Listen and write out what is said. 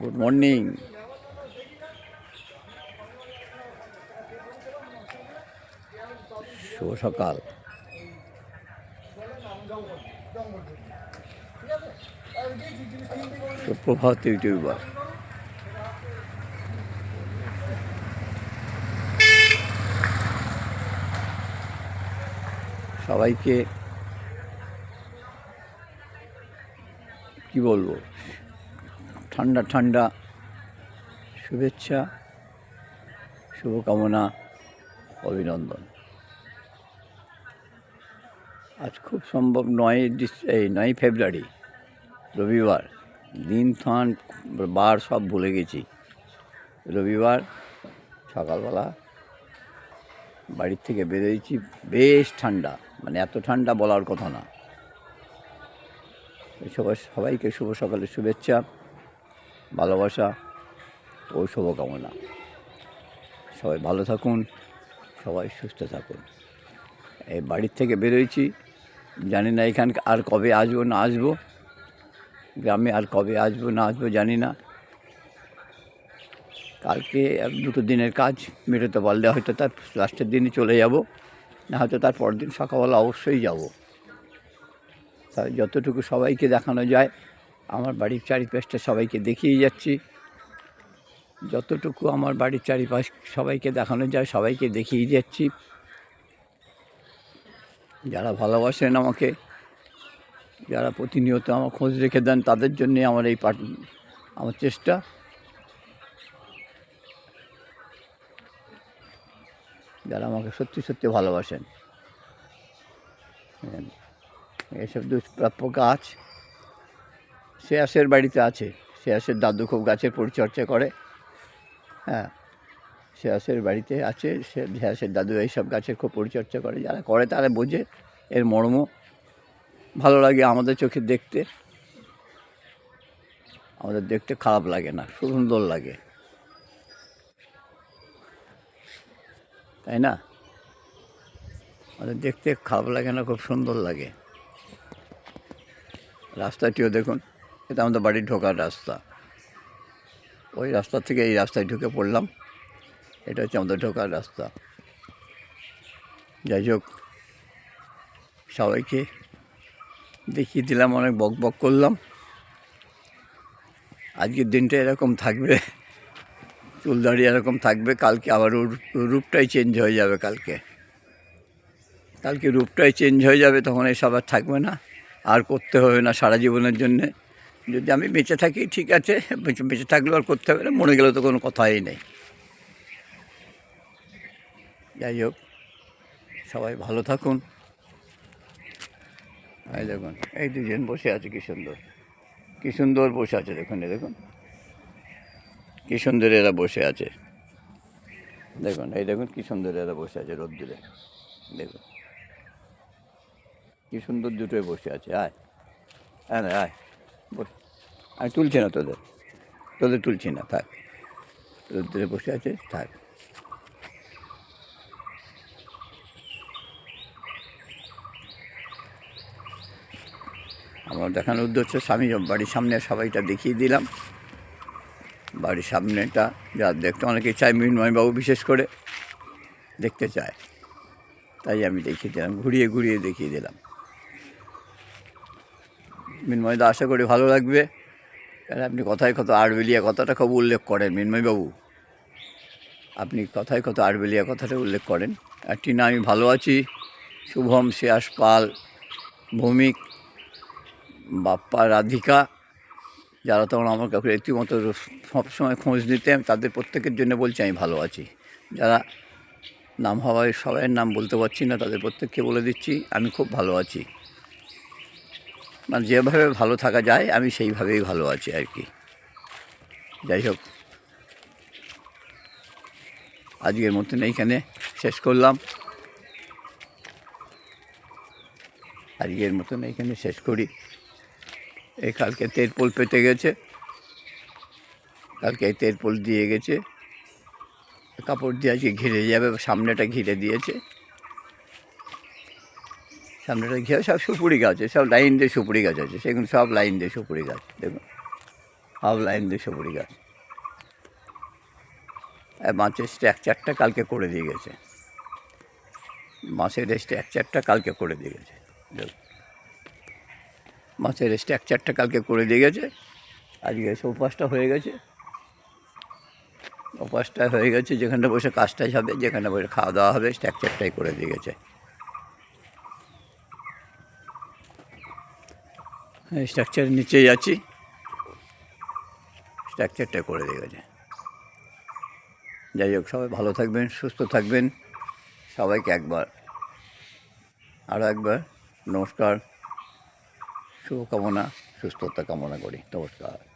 Good morning শুভ সকাল। সুপ্রভাত YouTuber. সবাইকে কি বলব? ঠান্ডা ঠান্ডা শুভেচ্ছা, শুভকামনা, অভিনন্দন। আজ খুব সম্ভব নয়, ডিস এই নয় ফেব্রুয়ারি, রবিবার, দিন থান, বার সব ভুলে গেছি। রবিবার, সকালবেলা বাড়ির থেকে বেরোয়েছি, বেশ ঠান্ডা মানে এত ঠান্ডা বলার কথা না। সবাই সবাইকে শুভ সকালের শুভেচ্ছা। ভালোবাসা ও শুভকামনা। সবাই ভালো থাকুন, সবাই সুস্থ থাকুন। এই বাড়ির থেকে বেরোয়েছি জানি না এখানকে আর কবে আসব, না আসব। গ্রামে আর কবে আসব, না আসব, জানি না। কালকে এক দুটো দিনের কাজ, মেটাতে পারলে হয়তো তার লাস্টের দিনই চলে যাব, না হয়তো তার পরের দিন সকালবেলা অবশ্যই যাব। তাই যতটুকু সবাইকে দেখানো যায় আমার বাড়ির চারিপাশটা সবাইকে দেখিয়ে যাচ্ছি। যতটুকু আমার বাড়ির চারিপাশ সবাইকে দেখানো যায়, সবাইকে দেখিয়ে যাচ্ছি। যারা ভালোবাসেন আমাকে, যারা প্রতিনিয়ত আমার খোঁজ রেখে দেন, তাদের জন্যে আমার এই পাঠ আমার চেষ্টা। যারা আমাকে সত্যি সত্যি ভালোবাসেন। এসব দুষ্প্রাপ্য গাছ শেয়াসের বাড়িতে আছে। শেয়াসের দাদু খুব গাছের পরিচর্যা করে। হ্যাঁ শেয়াসের বাড়িতে আছে। সে শেয়াসের দাদু এইসব গাছের খুব পরিচর্যা করে। যারা করে তারা বোঝে এর মর্ম। ভালো লাগে আমাদের চোখে দেখতে। আমাদের দেখতে খারাপ লাগে না, সুন্দর লাগে। তাই না? আমাদের দেখতে খারাপ লাগে না, খুব সুন্দর লাগে। রাস্তাটিও দেখুন। এটা আমাদের বাড়ির ঢোকার রাস্তা। ওই রাস্তা থেকে এই রাস্তায় ঢুকে পড়লাম। এটা হচ্ছে আমাদের ঢোকার রাস্তা। যাই হোক, সবাইকে দেখিয়ে দিলাম, অনেক বক বক করলাম। আজকের দিনটা এরকম থাকবে। চুল দাড়ি এরকম থাকবে, কালকে আবার রূপটাই চেঞ্জ হয়ে যাবে কালকে। কালকে রূপটাই চেঞ্জ হয়ে যাবে, তখন এসব আর থাকবে না। আর করতে হবে না সারা জীবনের জন্যে। যদি আমি বেঁচে থাকি, ঠিক আছে, বেঁচে থাকলেও আর করতে হবে না, মরে গেলে তো কোনো কথাই নেই। যাই হোক, সবাই ভালো থাকুন। এই দেখুন, এই দুজন বসে আছে, কি সুন্দর। কি সুন্দর বসে আছে, দেখুন, এই দেখুন। কি সুন্দর এরা বসে আছে। দেখুন, এই দেখুন, কি সুন্দর এরা বসে আছে রোদ্দুরে। দেখুন। কি সুন্দর দুটোই বসে আছে, আয়। হ্যাঁ আয়। আমি তুলছি না তোদের। তোদের তুলছি না, থাক। রোদ্দুরে বসে আছে, থাক। আমার দেখানোর উদ্দেশ্য, স্বামী, বাড়ির সামনে সবাইটা দেখিয়ে দিলাম। বাড়ির সামনেটা, যা দেখতে অনেকে চায়, মৃন্ময়বাবু বিশেষ করে দেখতে চায়। তাই আমি দেখিয়ে দিলাম, ঘুরিয়ে ঘুরিয়ে দেখিয়ে দিলাম। মৃন্ময়দা, আশা করি ভালো লাগবে। কারণ আপনি কথায় কত আড়বেলিয়া কথাটা খুব উল্লেখ করেন, মৃন্ময়বাবু। আপনি কথায় কত আড়বেলিয়া কথাটা উল্লেখ করেন। আর টিনা, আমি ভালো আছি। শুভম, শ্রেয়াস পাল, ভৌমিক, বাপ্পা, রাধিকা, যারা তখন আমার কাছে রীতিমতো সবসময় খোঁজ নিতেন তাদের প্রত্যেকের জন্য বলছি, আমি ভালো আছি। যারা নাম হওয়ায় সবাইয়ের নাম বলতে পারছি না, তাদের প্রত্যেককে বলে দিচ্ছি, আমি খুব ভালো আছি। মানে যেভাবে ভালো থাকা যায়, আমি সেইভাবেই ভালো আছি আর কি। যাই হোক। আজকের মতন এইখানে শেষ করলাম। আজকের মতন এইখানে শেষ করি। এই কালকে তেরপোল পেতে গেছে। কালকে এই তেরপোল দিয়ে গেছে। কাপড় দিয়ে আজকে ঘিরে যাবে, সামনেটা ঘিরে দিয়েছে। সামনেটা ঘিরে সব সুপুরি গাছ সব লাইন দিয়ে সুপুরি গাছ আছে, সেগুলো সব লাইন দিয়ে সুপুরি গাছ, দেখুন। সব লাইন দিয়ে সুপুরি গাছ। মাছের স্ট্রাকচারটা কালকে করে দিয়ে গেছে। মাছের স্ট্রাকচারটা কালকে করে দিয়ে গেছে, দেখুন। মাছের স্ট্রাকচারটা কালকে করে দিয়ে গেছে, আজকে সৌপাসটা হয়ে গেছে। উপাসটা হয়ে গেছে যেখানটা বসে কাজটাই হবে, যেখানে বসে খাওয়া দাওয়া হবে, স্ট্রাকচারটাই করে দিয়ে গেছে। স্ট্রাকচারের নিচেই আছি। স্ট্রাকচারটা করে দেওয়া যায় যাই হোক, সবাই ভালো থাকবেন, সুস্থ থাকবেন। সবাইকে একবার আরও একবার নমস্কার, শুভকামনা, সুস্থতা কামনা করি। নমস্কার।